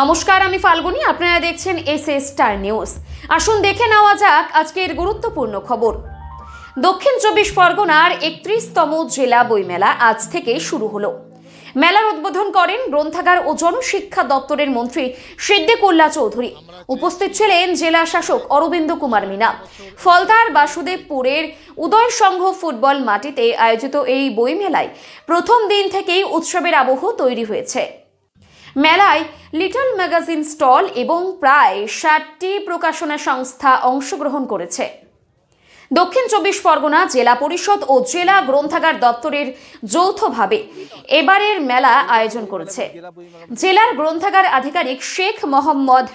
নমস্কার, আমি ফাল্গুনি। আপনারা দেখছেন এস এস স্টার নিউজ। আসুন দেখে নেওয়া যাক আজকের গুরুত্বপূর্ণ খবর। দক্ষিণ চব্বিশ পরগনার একত্রিশতম জেলা বইমেলা আজ থেকে শুরু হলো। মেলার উদ্বোধন করেন গ্রন্থাগার ও জনশিক্ষা দপ্তরের মন্ত্রী সিদ্দিকুল্লাহ চৌধুরী। উপস্থিত ছিলেন জেলা শাসক অরবিন্দ কুমার মিনা। ফলতার বাসুদেবপুরের উদয় সংঘ ফুটবল মাটিতে আয়োজিত এই বইমেলায় প্রথম দিন থেকেই উৎসবের আবহ তৈরি হয়েছে। মেলায় লিটল ম্যাগাজিন স্টল এবং প্রায় ষাটটি প্রকাশনা সংস্থা অংশগ্রহণ করেছে। দক্ষিণ চব্বিশ পরগনা জেলা পরিষদ ও জেলা গ্রন্থাগার দপ্তরের যৌথভাবে এবারের মেলা আয়োজন করেছে। জেলার গ্রন্থাগার আধিকারিক শেখ মোহাম্মদ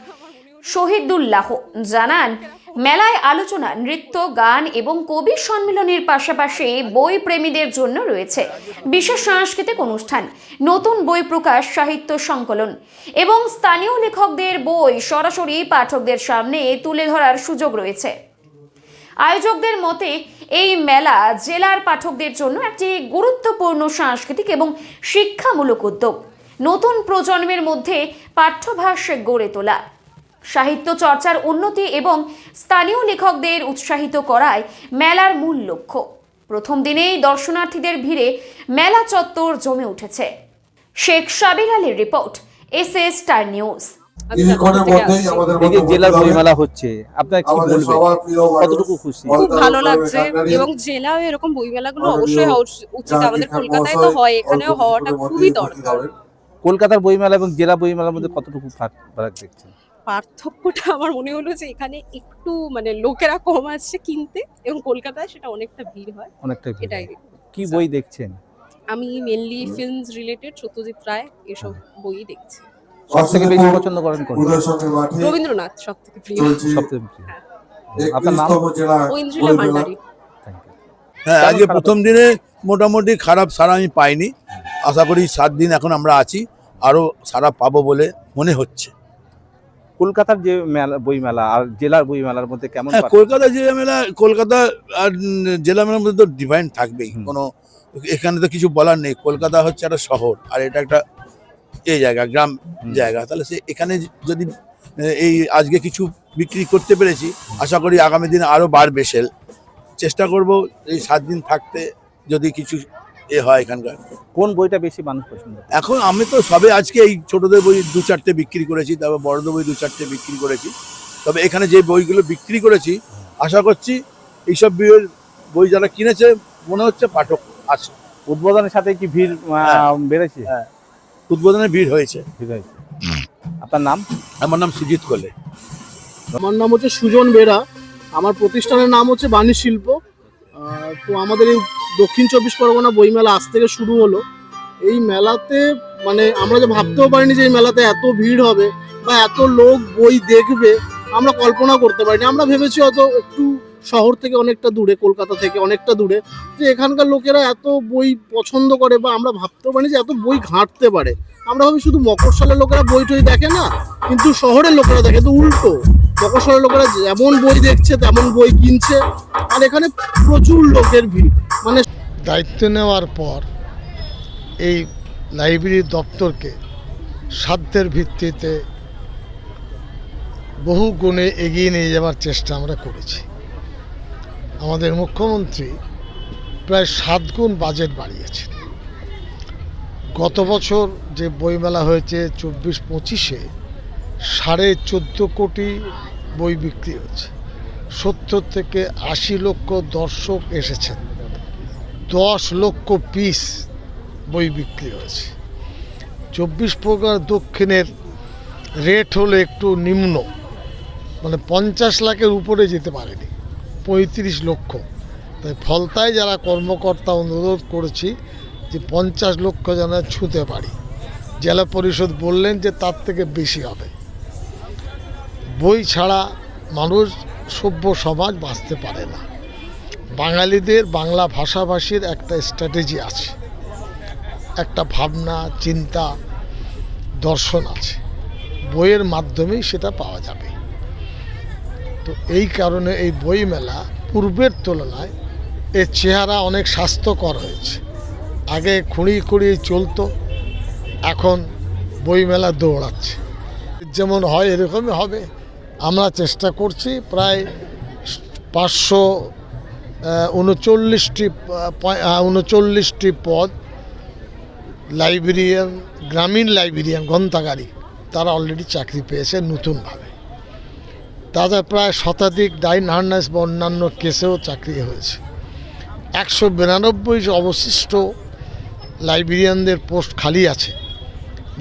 শহীদুল্লাহ জানান, মেলায় আলোচনা, নৃত্য, গান এবং কবি সম্মেলনের পাশাপাশি বই প্রেমীদের জন্য রয়েছে বিশেষ সাংস্কৃতিক অনুষ্ঠান, নতুন বই প্রকাশ, সাহিত্য সংকলন এবং স্থানীয় লেখকদের বই সরাসরি পাঠকদের সামনে তুলে ধরার সুযোগ রয়েছে। আয়োজকদের মতে, এই মেলা জেলার পাঠকদের জন্য একটি গুরুত্বপূর্ণ সাংস্কৃতিক এবং শিক্ষামূলক উদ্যোগ। নতুন প্রজন্মের মধ্যে পাঠ্যভাস গড়ে তোলা সাহিত্য চর্চার উন্নতি এবং স্থানীয় লেখকদের উৎসাহিত করায় মেলার মূল লক্ষ্য। প্রথম দিনেই দর্শনার্থীদের ভিড়ে মেলা চত্বর জমে উঠেছে। শেখ সাবির আলীর report S S star news. কিছুক্ষণের মধ্যেই আমাদের এই যে মধ্যে জেলা বইমেলা হচ্ছে আপনার কি বলবেন? সবার প্রিয় মানুষ, কতটুকু খুশি? খুব ভালো লাগছে এবং জেলাও এরকম বইমেলাগুলো অবশ্যই হওয়া উচিত। আমাদের কলকাতায় তো হয় এখানেও হওয়াটা খুবই দরকার। কলকাতার বইমেলা এবং জেলা বইমেলার মধ্যে কতটুকু ফারাক দেখছেন? পার্থক্যটা আমার মনে হলো যে এখানে একটু মানে লোকেরা কম আসছে কিনতে এবং কলকাতায় সেটা অনেকটা ভিড় হয়। অনেকটা ভিড়। এটাই। কি বই দেখছেন? আমি mainly films related Satyajit Ray এসব বই দেখছি। সব থেকে বেশি পছন্দ করেন কোন রবীন্দ্রনাথ সব থেকে প্রিয় সবথেকে প্রিয়। আপনার নাম? ঐন্দ্রিলা ভান্ডারী। হ্যাঁ আজকে প্রথম দিনে মোটামুটি খারাপ সারা আমি পাইনি। আশা করি সাত দিন এখন আমরা আছি। আরও সারা পাবো বলে মনে হচ্ছে। কলকাতার যে মেলা বই মেলা আর জেলার বই মেলার মধ্যে কেমন হ্যাঁ কলকাতা জেলা মেলা কলকাতা আর জেলা মেলার মধ্যে তো ডিভাইন থাকবেই। কোনো এখানে তো কিছু বলার নেই। কলকাতা হচ্ছে একটা শহর আর এটা একটা এই জায়গা গ্রাম জায়গা। তাহলে সে এখানে যদি এই আজকে কিছু বিক্রি করতে পেরেছি আশা করি আগামী দিনে আরও বাড়বে সেল চেষ্টা করব এই সাত দিন থাকতে যদি কিছু এ হয় এখানকার। কোন বইটা বেশি মানুষ পছন্দ এখন আমি তো সবে আজকে এই ছোটদের বই দু চারটে বিক্রি করেছি তারপর বড়দের বই দু চারটে বিক্রি করেছি। তবে এখানে যে বইগুলো বিক্রি করেছি আশা করছি এইসব বইয়ের বই যারা কিনেছে মনে হচ্ছে পাঠক আছে। উদ্বোধনের সাথে কি ভিড় হ্যাঁ। বেড়েছে? হ্যাঁ। উদ্বোধনে ভিড় হয়েছে। ঠিক আছে আপনার নাম? আমার নাম সুজিত কোলে। আমার নাম হচ্ছে সুজন বেরা। আমার প্রতিষ্ঠানের নাম হচ্ছে বাণী শিল্প। তো আমাদের এই দক্ষিণ চব্বিশ পরগনা বইমেলা আজ থেকে শুরু হলো। এই মেলাতে মানে আমরা যে ভাবতেও পারিনি যে এই মেলাতে এত ভিড় হবে বা এত লোক বই দেখবে, আমরা কল্পনা করতে পারিনি। আমরা ভেবেছি হয়তো একটু শহর থেকে অনেকটা দূরে, কলকাতা থেকে অনেকটা দূরে, যে এখানকার লোকেরা এত বই পছন্দ করে বা আমরা ভাবতেও পারিনি যে এত বই ঘাঁটতে পারে। আমরা ভাবি শুধু মফস্বলের লোকেরা বই টই দেখে না, কিন্তু শহরের লোকেরা দেখে, তো উল্টো। মফস্বলের লোকেরা যেমন বই দেখছে, তেমন বই কিনছে। আর এখানে প্রচুর লোকের ভিড়। মানে দায়িত্ব নেওয়ার পর এই লাইব্রেরি দপ্তরকে সাধ্যের ভিত্তিতে বহু গুণে এগিয়ে নিয়ে যাওয়ার চেষ্টা আমরা করেছি। আমাদের মুখ্যমন্ত্রী প্রায় সাত গুণ বাজেট বাড়িয়েছেন। গত বছর যে বইমেলা হয়েছে, চব্বিশ পঁচিশে সাড়ে চোদ্দ কোটি বই বিক্রি হয়েছে। সত্তর থেকে আশি লক্ষ দর্শক এসেছেন। দশ লক্ষ পিস বই বিক্রি হয়েছে। চব্বিশ প্রকার দক্ষিণের রেট হলো একটু নিম্ন। মানে পঞ্চাশ লাখের উপরে যেতে পারেনি। পঁয়ত্রিশ লক্ষ। তাই ফলতায় যারা কর্মকর্তা অনুরোধ করেছি যে পঞ্চাশ লক্ষ যেন ছুঁতে পারি। জেলা পরিষদ বললেন যে তার থেকে বেশি হবে। বই ছাড়া মানুষ সভ্য সমাজ বাঁচতে পারে না। বাঙালিদের বাংলা ভাষাভাষীর একটা স্ট্র্যাটেজি আছে। একটা ভাবনা, চিন্তা, দর্শন আছে। বইয়ের মাধ্যমেই সেটা পাওয়া যাবে। তো এই কারণে এই বই মেলা পূর্বের তুলনায় এর চেহারা অনেক স্বাস্থ্যকর হয়েছে। আগে খুঁড়িয়ে খুঁড়িয়ে চলতো, এখন বইমেলা দৌড়াচ্ছে। যেমন হয় এরকমই হবে। আমরা চেষ্টা করছি প্রায় পাঁচশো উনচল্লিশটি উনচল্লিশটি পদ লাইব্রেরিয়ান, গ্রামীণ লাইব্রেরিয়ান, গ্রন্থাগারী, তারা অলরেডি চাকরি পেয়েছে নতুনভাবে। তাদের প্রায় শতাধিক ডাইন হার্নাস বা অন্যান্য কেসেও চাকরি হয়েছে। একশো বিরানব্বই অবশিষ্ট লাইব্রেরিয়ানদের পোস্ট খালি আছে।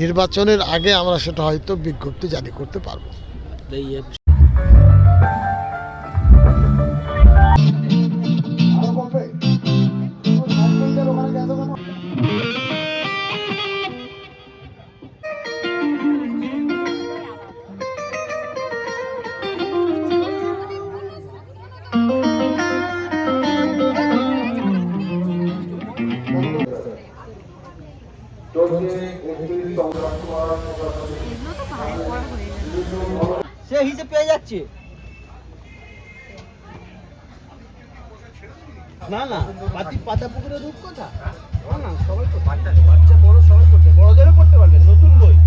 নির্বাচনের আগে আমরা সেটা হয়তো বিজ্ঞপ্তি জারি করতে পারব। they have এগুলো তো পাহাড়ে পর হয়ে গেল সে হিসেবে পেয়ে যাচ্ছে। না না পাতি পাতা পুকুরে দুধ কথা না, সবাই তো বাচ্চা বাচ্চা বড় সবাই করতে বড়দেরও করতে পারবে, নতুন বই।